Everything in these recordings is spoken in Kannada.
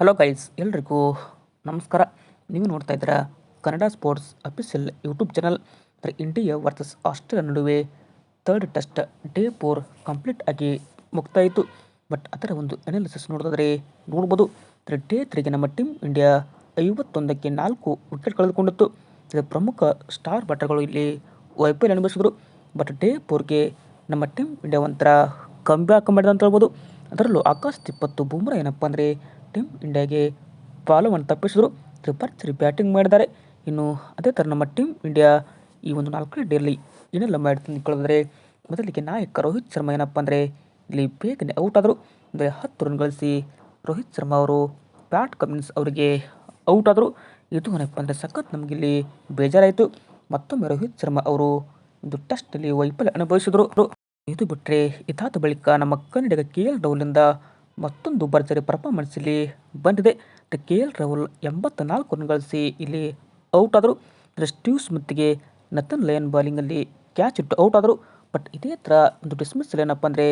ಹಲೋ ಗೈಸ್ ಎಲ್ರಿಗೂ ನಮಸ್ಕಾರ. ನೀವು ನೋಡ್ತಾ ಇದ್ದೀರಾ Kannada sports official YouTube channel ಅಂದರೆ ಇಂಡಿಯಾ ವರ್ಸಸ್ ಆಸ್ಟ್ರೇಲಿಯಾ ನಡುವೆ third test day four complete ಆಗಿ ಮುಕ್ತಾಯಿತು ಬಟ್ ಅದರ ಒಂದು ಅನಾಲಿಸಿಸ್ ನೋಡಿದ್ರೆ ನೋಡ್ಬೋದು. ಅಂದರೆ ಡೇ ತ್ರೀಗೆ ನಮ್ಮ ಟೀಮ್ ಇಂಡಿಯಾ ಐವತ್ತೊಂದಕ್ಕೆ ನಾಲ್ಕು ವಿಕೆಟ್ ಕಳೆದುಕೊಂಡಿತ್ತು. ಇದರ ಪ್ರಮುಖ ಸ್ಟಾರ್ ಬ್ಯಾಟರ್ಗಳು ಇಲ್ಲಿ ಎಲ್ ಅನುಭವಿಸಿದ್ರು. ಬಟ್ ಡೇ ಫೋರ್ಗೆ ನಮ್ಮ ಟೀಮ್ ಇಂಡಿಯಾ ಒಂಥರ ಕಂಬ್ಯಾಕ್ ಮಾಡಿದೆ ಅಂತ ಹೇಳ್ಬೋದು. ಅದರಲ್ಲೂ ಆಕಾಶ್ ತಿಪ್ಪತ್ತು ಬೂಮ್ರಾ ಏನಪ್ಪ ಅಂದರೆ ಟೀಮ್ ಇಂಡಿಯಾಗೆ ಬಾಲವನ್ನು ತಪ್ಪಿಸಿದ್ರು. ತ್ರಿಪರ್ಚರಿ ಬ್ಯಾಟಿಂಗ್ ಮಾಡಿದ್ದಾರೆ. ಇನ್ನು ಅದೇ ಥರ ನಮ್ಮ ಟೀಮ್ ಇಂಡಿಯಾ ಈ ಒಂದು ನಾಲ್ಕನೇ ಡೇಲಿ ಏನೆಲ್ಲ ಮಾಡಿ ನಿಂತ್ಕೊಳ್ಳೋದ್ರೆ ಮೊದಲಿಗೆ ನಾಯಕ ರೋಹಿತ್ ಶರ್ಮಾ ಏನಪ್ಪ ಅಂದರೆ, ಇಲ್ಲಿ ಬೇಗನೆ ಔಟ್ ಆದರು. ಅಂದರೆ ಹತ್ತು ರನ್ ಗಳಿಸಿ ರೋಹಿತ್ ಶರ್ಮಾ ಅವರು ಪ್ಯಾಟ್ ಕಮಿನ್ಸ್ ಅವರಿಗೆ ಔಟ್ ಆದರು. ಇದು ಏನಪ್ಪ ಅಂದರೆ ಸಖತ್ ನಮಗಿಲ್ಲಿ ಬೇಜಾರಾಯಿತು. ಮತ್ತೊಮ್ಮೆ ರೋಹಿತ್ ಶರ್ಮಾ ಅವರು ಒಂದು ಟೆಸ್ಟಲ್ಲಿ ವೈಫಲ್ಯ ಅನುಭವಿಸಿದರು. ಇದು ಬಿಟ್ಟರೆ ಇದಾದ ಬಳಿಕ ನಮ್ಮ ಕನ್ನಡಿಗ ಕೆ ಎಲ್ ರಾಹುಲಿಂದ ಮತ್ತೊಂದು ಭರ್ಜರಿ ಪರ್ಫಾರ್ಮೆನ್ಸ್ ಇಲ್ಲಿ ಬಂದಿದೆ. ಕೆ ಎಲ್ ರಾಹುಲ್ ಎಂಬತ್ತ ನಾಲ್ಕು ರನ್ ಗಳಿಸಿ ಇಲ್ಲಿ ಔಟ್ ಆದರು. ಅಂದರೆ ಸ್ಟೀವ್ ಸ್ಮಿತ್ಗೆ ನತನ್ ಲಯನ್ ಬಾಲಿಂಗಲ್ಲಿ ಕ್ಯಾಚ್ ಇಟ್ಟು ಔಟ್ ಆದರು. ಬಟ್ ಇದೇ ಥರ ಒಂದು ಡಿಸ್ಮಿಸ್ ಏನಪ್ಪ ಅಂದರೆ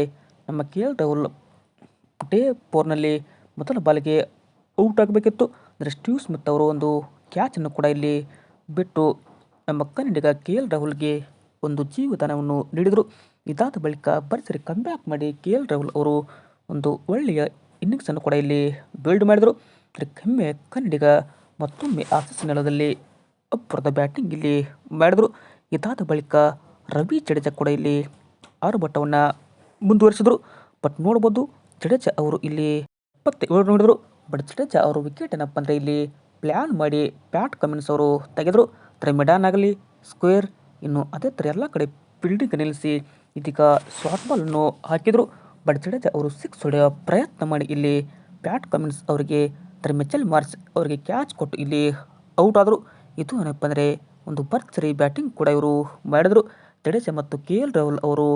ನಮ್ಮ ಕೆ ಎಲ್ ರಾಹುಲ್ ಡೇ ಫೋರ್ನಲ್ಲಿ ಮೊದಲ ಬಾಲಿಗೆ ಔಟ್ ಆಗಬೇಕಿತ್ತು. ಅಂದರೆ ಸ್ಟೀವ್ ಸ್ಮಿತ್ ಅವರು ಒಂದು ಕ್ಯಾಚನ್ನು ಕೂಡ ಇಲ್ಲಿ ಬಿಟ್ಟು ನಮ್ಮ ಕನ್ನಡಿಗ ಕೆ ಎಲ್ ರಾಹುಲ್ಗೆ ಒಂದು ಜೀವದಾನವನ್ನು ನೀಡಿದರು. ಇದಾದ ಬಳಿಕ ಪರಿಸರ ಕಮ್ಬ್ಯಾಕ್ ಮಾಡಿ ಕೆ ಎಲ್ ರಾಹುಲ್ ಅವರು ಒಂದು ಒಳ್ಳೆಯ ಇನ್ನಿಂಗ್ಸನ್ನು ಕೂಡ ಇಲ್ಲಿ ಬಿಲ್ಡ್ ಮಾಡಿದರು. ಕೆಮ್ಮೆ ಕನ್ನಡಿಗ ಮತ್ತೊಮ್ಮೆ ಆಸೀಸ್ ನೆಲದಲ್ಲಿ ಅಬ್ಬರದ ಬ್ಯಾಟಿಂಗ್ ಇಲ್ಲಿ ಮಾಡಿದರು. ಇದಾದ ಬಳಿಕ ರವಿ ಜಡೇಜಾ ಕೂಡ ಇಲ್ಲಿ ಆರು ಬಟ್ಟವನ್ನು ಮುಂದುವರಿಸಿದರು. ಬಟ್ ನೋಡ್ಬೋದು ಜಡೇಜಾ ಅವರು ಇಲ್ಲಿ ಇಪ್ಪತ್ತೇಳು ನೋಡಿದರು ಬಟ್ ಜಡೇಜಾ ಅವರು ವಿಕೆಟ್ ಏನಪ್ಪ ಅಂದರೆ ಇಲ್ಲಿ ಪ್ಲ್ಯಾನ್ ಮಾಡಿ ಪ್ಯಾಟ್ ಕಮಿನ್ಸ್ ಅವರು ತೆಗೆದರು. ಅಂದರೆ ಮೆಡಾನ್ ಆಗಲಿ ಸ್ಕ್ವೇರ್ ಇನ್ನು ಅದೇ ಥರ ಎಲ್ಲ ಕಡೆ ಫೀಲ್ಡಿಂಗ್ ನಿಲ್ಲಿಸಿ ಇದೀಗ ಶಾರ್ಟ್ ಬಾಲನ್ನು ಹಾಕಿದರು. ಬಟ್ ಜಡೇಜಾ ಅವರು ಸಿಕ್ಸ್ ಹೊಡೆಯೋ ಪ್ರಯತ್ನ ಮಾಡಿ ಇಲ್ಲಿ ಪ್ಯಾಟ್ ಕಮಿನ್ಸ್ ಅವರಿಗೆ ಅಂದರೆ ಮೆಚಲ್ ಮಾರ್ಚ್ ಅವರಿಗೆ ಕ್ಯಾಚ್ ಕೊಟ್ಟು ಇಲ್ಲಿ ಔಟ್ ಆದರು. ಇದು ಏನಪ್ಪ ಅಂದರೆ ಒಂದು ಭರ್ಜರಿ ಬ್ಯಾಟಿಂಗ್ ಕೂಡ ಇವರು ಮಾಡಿದರು. ಜಡೇಜಾ ಮತ್ತು ಕೆ ಎಲ್ ರಾಹುಲ್ ಅವರು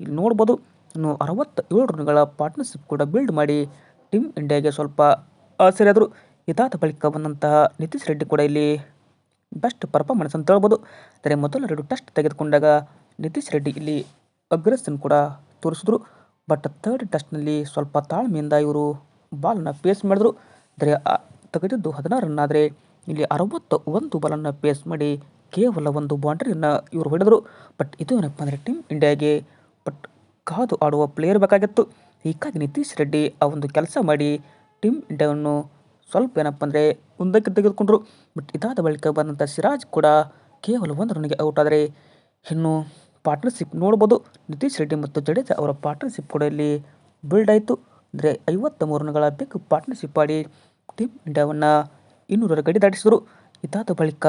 ಇಲ್ಲಿ ನೋಡ್ಬೋದು. ಇನ್ನು ಅರವತ್ತ ಏಳು ರನ್ಗಳ ಪಾರ್ಟ್ನರ್ಶಿಪ್ ಕೂಡ ಬಿಲ್ಡ್ ಮಾಡಿ ಟೀಮ್ ಇಂಡಿಯಾಗೆ ಸ್ವಲ್ಪ ಆಸರೆಯಾದರು ಇದಾದ ಬಳಿಕ ಬಂದಂತಹ ನಿತೀಶ್ ರೆಡ್ಡಿ ಕೂಡ ಇಲ್ಲಿ ಬೆಸ್ಟ್ ಪರ್ಫಾರ್ಮೆನ್ಸ್ ಅಂತ ಹೇಳ್ಬೋದು. ಆದರೆ ಮೊದಲ ಎರಡು ಟೆಸ್ಟ್ ತೆಗೆದುಕೊಂಡಾಗ ನಿತೀಶ್ ರೆಡ್ಡಿ ಇಲ್ಲಿ ಅಗ್ರೆಸನ್ ಕೂಡ ತೋರಿಸಿದ್ರು. ಬಟ್ ಥರ್ಡ್ ಟೆಸ್ಟ್ನಲ್ಲಿ ಸ್ವಲ್ಪ ತಾಳ್ಮೆಯಿಂದ ಇವರು ಬಾಲನ್ನು ಪೇಸ್ ಮಾಡಿದ್ರು. ಅಂದರೆ ತೆಗೆದಿದ್ದು ಹದಿನಾರು ರನ್ ಆದರೆ ಇಲ್ಲಿ ಅರವತ್ತ ಒಂದು ಬಾಲನ್ನು ಪೇಸ್ ಮಾಡಿ ಕೇವಲ ಒಂದು ಬೌಂಡ್ರಿಯನ್ನು ಇವರು ಹೊಡೆದರು. ಬಟ್ ಇದು ಏನಪ್ಪ ಅಂದರೆ ಟೀಮ್ ಇಂಡಿಯಾಗೆ ಬಟ್ ಕಾದು ಆಡುವ ಪ್ಲೇಯರ್ ಬೇಕಾಗಿತ್ತು. ಹೀಗಾಗಿ ನಿತೀಶ್ ರೆಡ್ಡಿ ಆ ಒಂದು ಕೆಲಸ ಮಾಡಿ ಟೀಮ್ ಇಂಡಿಯಾವನ್ನು ಸ್ವಲ್ಪ ಏನಪ್ಪ ಅಂದರೆ ಮುಂದಕ್ಕೆ ತೆಗೆದುಕೊಂಡರು. ಬಟ್ ಇದಾದ ಬಳಿಕ ಬಂದಂಥ ಸಿರಾಜ್ ಕೂಡ ಕೇವಲ ಒಂದು ರನ್ಗೆ ಔಟ್ ಆದರೆ ಇನ್ನು ಪಾರ್ಟ್ನರ್ಶಿಪ್ ನೋಡ್ಬೋದು. ನಿತೀಶ್ ರೆಡ್ಡಿ ಮತ್ತು ಜಡೇಜಾ ಅವರ ಪಾರ್ಟ್ನರ್ಶಿಪ್ ಕೂಡ ಇಲ್ಲಿ ಬಿಲ್ಡ್ ಆಯಿತು. ಅಂದರೆ ಐವತ್ತ ಮೂರು ರನ್ಗಳ ಬಿಗ್ ಪಾರ್ಟ್ನರ್ಶಿಪ್ ಆಡಿ ಟೀಮ್ ಇಂಡಿಯಾವನ್ನು ಇನ್ನೂರರ ಗಡಿ ದಾಟಿಸಿದರು. ಇದಾದ ಬಳಿಕ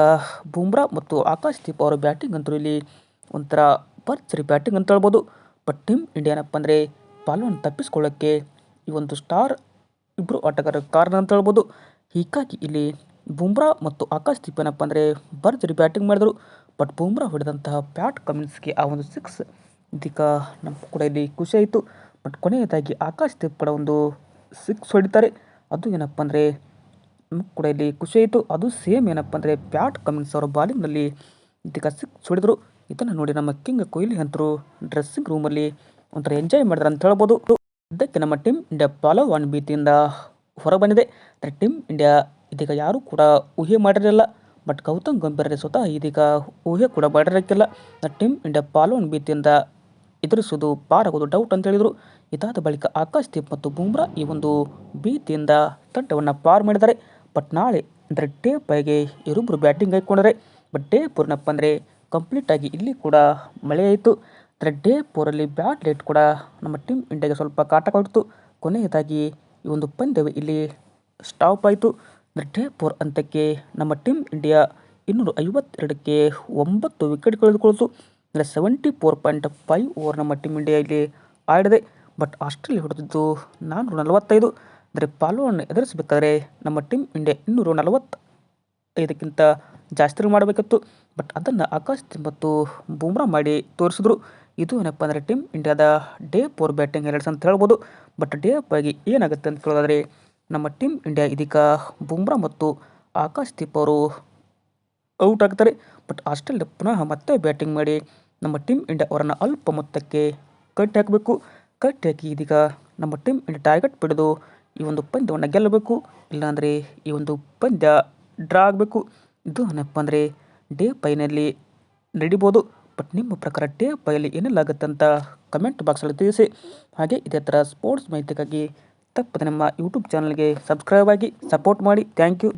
ಬೂಮ್ರಾ ಮತ್ತು ಆಕಾಶ್ ದೀಪ್ ಅವರ ಬ್ಯಾಟಿಂಗ್ ಅಂತೂ ಇಲ್ಲಿ ಒಂಥರ ಭರ್ಜರಿ ಬ್ಯಾಟಿಂಗ್ ಅಂತ ಹೇಳ್ಬೋದು. ಬಟ್ ಟೀಮ್ ಇಂಡಿಯಾ ಏನಪ್ಪ ಅಂದರೆ ಪಾಲನ್ನು ತಪ್ಪಿಸ್ಕೊಳ್ಳೋಕ್ಕೆ ಈ ಒಂದು ಸ್ಟಾರ್ ಇಬ್ಬರು ಆಟಗಾರರ ಕಾರಣ ಅಂತ ಹೇಳ್ಬೋದು. ಹೀಗಾಗಿ ಇಲ್ಲಿ ಬೂಮ್ರಾ ಮತ್ತು ಆಕಾಶ್ ದೀಪ್ ಏನಪ್ಪ ಅಂದರೆ ಭರ್ಜರಿ ಬ್ಯಾಟಿಂಗ್ ಮಾಡಿದರು. ಬಟ್ ಬುಮ್ರಾ ಹೊಡೆದಂತಹ ಪ್ಯಾಟ್ ಕಮಿನ್ಸ್ಗೆ ಆ ಒಂದು ಸಿಕ್ಸ್ ಇದೀಗ ನಮ್ಮ ಕೂಡ ಇಲ್ಲಿ ಖುಷಿ ಆಯಿತು. ಬಟ್ ಕೊನೆಯದಾಗಿ ಆಕಾಶ್ ದೀಪ್ ಕೂಡ ಒಂದು ಸಿಕ್ಸ್ ಹೊಡಿತಾರೆ. ಅದು ಏನಪ್ಪ ಅಂದರೆ ನಮ್ಗೆ ಕೂಡ ಇಲ್ಲಿ ಖುಷಿ ಆಯಿತು. ಅದು ಸೇಮ್ ಏನಪ್ಪ ಅಂದರೆ ಪ್ಯಾಟ್ ಕಮಿನ್ಸ್ ಅವರ ಬಾಲಿಂಗ್ನಲ್ಲಿ ಇದೀಗ ಸಿಕ್ಸ್ ಹೊಡೆದರು. ಇದನ್ನು ನೋಡಿ ನಮ್ಮ ಕಿಂಗ್ ಕೊಹ್ಲಿ ಅಂತರು ಡ್ರೆಸ್ಸಿಂಗ್ ರೂಮಲ್ಲಿ ಒಂಥರ ಎಂಜಾಯ್ ಮಾಡಿದ್ರು ಅಂತ ಹೇಳ್ಬೋದು. ಇದಕ್ಕೆ ನಮ್ಮ ಟೀಮ್ ಇಂಡಿಯಾ ಪಾಲೋ ಒನ್ ಬೀತಿಯಿಂದ ಹೊರಬಂದಿದೆ. ಅಂದರೆ ಟೀಮ್ ಇಂಡಿಯಾ ಇದೀಗ ಯಾರೂ ಕೂಡ ಊಹೆ ಮಾಡಿರಲಿಲ್ಲ. ಬಟ್ ಗೌತಮ್ ಗಂಭೀರ ಸ್ವತಃ ಇದೀಗ ಊಹೆ ಕೂಡ ಮಾಡಿರೋಕ್ಕಿಲ್ಲ. ಟೀಮ್ ಇಂಡಿಯಾ ಪಾಲೋನ್ ಭೀತಿಯಿಂದ ಎದುರಿಸೋದು ಪಾರಾಗೋದು ಡೌಟ್ ಅಂತ ಹೇಳಿದರು. ಇದಾದ ಬಳಿಕ ಆಕಾಶ್ ದೀಪ್ ಮತ್ತು ಬೂಮ್ರಾ ಈ ಒಂದು ಭೀತಿಯಿಂದ ತಂಡವನ್ನು ಪಾರ್ ಮಾಡಿದ್ದಾರೆ. ಬಟ್ ನಾಳೆ ಅಂದರೆ ಡೇ ಪೈಗೆ ಇರೊಬ್ಬರು ಬ್ಯಾಟಿಂಗ್ ಹಾಕ್ಕೊಂಡ್ರೆ. ಬಟ್ ಡೇ ಪೂರ್ನಪ್ಪ ಅಂದರೆ ಕಂಪ್ಲೀಟಾಗಿ ಇಲ್ಲಿ ಕೂಡ ಮಳೆ ಆಯಿತು. ಅಂದರೆ ಡೇ ಪೋರಲ್ಲಿ ಬ್ಯಾಟ್ ಲೇಟ್ ಕೂಡ ನಮ್ಮ ಟೀಮ್ ಇಂಡಿಯಾಗೆ ಸ್ವಲ್ಪ ಕಾಟ ಕೊಡ್ತು. ಕೊನೆಯದಾಗಿ ಈ ಒಂದು ಪಂದ್ಯವು ಇಲ್ಲಿ ಸ್ಟಾಪ್ ಆಯಿತು. ಅಂದರೆ ಡೇ ಫೋರ್ ಹಂತಕ್ಕೆ ನಮ್ಮ ಟೀಮ್ ಇಂಡಿಯಾ ಇನ್ನೂರ ಐವತ್ತೆರಡಕ್ಕೆ ಒಂಬತ್ತು ವಿಕೆಟ್ ಕಳೆದುಕೊಳ್ತು ಅಂದರೆ seventy four point five over ನಮ್ಮ ಟೀಮ್ ಇಂಡಿಯಾ ಇಲ್ಲಿ ಆಡಿದೆ. ಬಟ್ ಆಸ್ಟ್ರೇಲಿಯಾ ಹೊಡೆದಿದ್ದು ನಾನ್ನೂರ ನಲವತ್ತೈದು. ಅಂದರೆ ಪಾಲುವನ್ನು ಎದುರಿಸಬೇಕಾದ್ರೆ ನಮ್ಮ ಟೀಮ್ ಇಂಡಿಯಾ ಇನ್ನೂರ ನಲವತ್ತ ಐದಕ್ಕಿಂತ ಜಾಸ್ತಿ ಮಾಡಬೇಕಿತ್ತು. ಬಟ್ ಅದನ್ನು ಆಕಾಶ್ ಮತ್ತು ಬೂಮ್ರಾ ಮಾಡಿ ತೋರಿಸಿದ್ರು. ಇದು ಏನಪ್ಪ ಅಂದರೆ ಟೀಮ್ ಇಂಡಿಯಾದ ಡೇ ಫೋರ್ ಬ್ಯಾಟಿಂಗ್ ಎರಡ್ಸ್ ಅಂತ ಹೇಳ್ಬೋದು. ಬಟ್ ಡೇ ಆಗಿ ಏನಾಗುತ್ತೆ ಅಂತ ಕೇಳೋದಾದರೆ ನಮ್ಮ ಟೀಮ್ ಇಂಡಿಯಾ ಇದೀಗ ಬುಮ್ರಾ ಮತ್ತು ಆಕಾಶ್ ದೀಪ್ ಅವರು ಔಟ್ ಆಗ್ತಾರೆ. ಬಟ್ ಆಸ್ಟ್ರೇಲಿಯಾ ಪುನಃ ಮತ್ತೆ ಬ್ಯಾಟಿಂಗ್ ಮಾಡಿ ನಮ್ಮ ಟೀಮ್ ಇಂಡಿಯಾ ಅವರನ್ನು ಅಲ್ಪ ಮೊತ್ತಕ್ಕೆ ಕಟ್ಟಿ ಹಾಕಬೇಕು. ಕಟ್ಟಿ ಹಾಕಿ ಇದೀಗ ನಮ್ಮ ಟೀಮ್ ಇಂಡಿಯಾ ಟಾರ್ಗೆಟ್ ಬಿಡೋದು ಈ ಒಂದು ಪಂದ್ಯವನ್ನು ಗೆಲ್ಲಬೇಕು. ಇಲ್ಲಾಂದರೆ ಈ ಒಂದು ಪಂದ್ಯ ಡ್ರಾ ಆಗಬೇಕು. ಇದು ಏನಪ್ಪ ಅಂದರೆ ಡೇ ಪೈನಲ್ಲಿ ನಡಿಬೋದು. ಬಟ್ ನಿಮ್ಮ ಪ್ರಕಾರ ಡೇ ಪೈಲಿ ಏನೆಲ್ಲ ಆಗುತ್ತೆ ಅಂತ ಕಮೆಂಟ್ ಬಾಕ್ಸಲ್ಲಿ ತಿಳಿಸಿ. ಹಾಗೆ ಇದೇ ಥರ ಸ್ಪೋರ್ಟ್ಸ್ ಮಾಹಿತಿಗಾಗಿ ತಪ್ಪದೆ ನಮ್ಮ ಯೂಟ್ಯೂಬ್ ಚಾನಲ್ಗೆ ಸಬ್ಸ್ಕ್ರೈಬ್ ಆಗಿ ಸಪೋರ್ಟ್ ಮಾಡಿ. Thank you